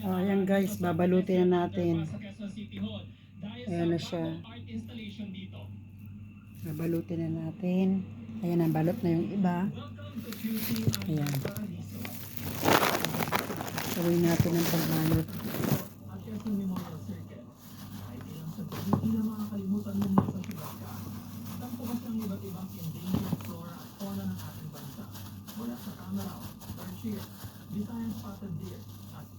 Oh, ayan guys, babalutin na natin. Ayan na siya. Babalutin na natin. Ayan, ang balot na yung iba. Ayan. Gawin natin ang pagbalot.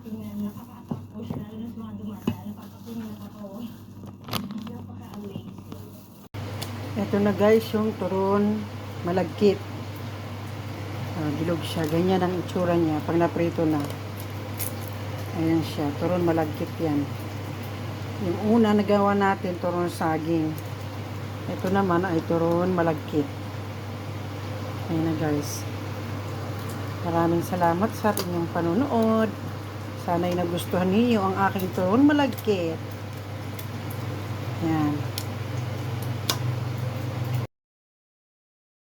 Nakaka-attract po siya. Lalo na sa mga dumadaan. Nakakawa. Napaka-amazing. Ito na guys, yung turon malagkit. Ah, bilog siya. Ganyan ang itsura niya pag naprito na. Ayan siya. Turon malagkit yan. Yung una nagawa natin, turon saging. Ito naman ay turon malagkit. Ayan na guys. Maraming salamat sa inyong panonood. Sana'y nagustuhan ninyo ang aking turon malagkit. Yan.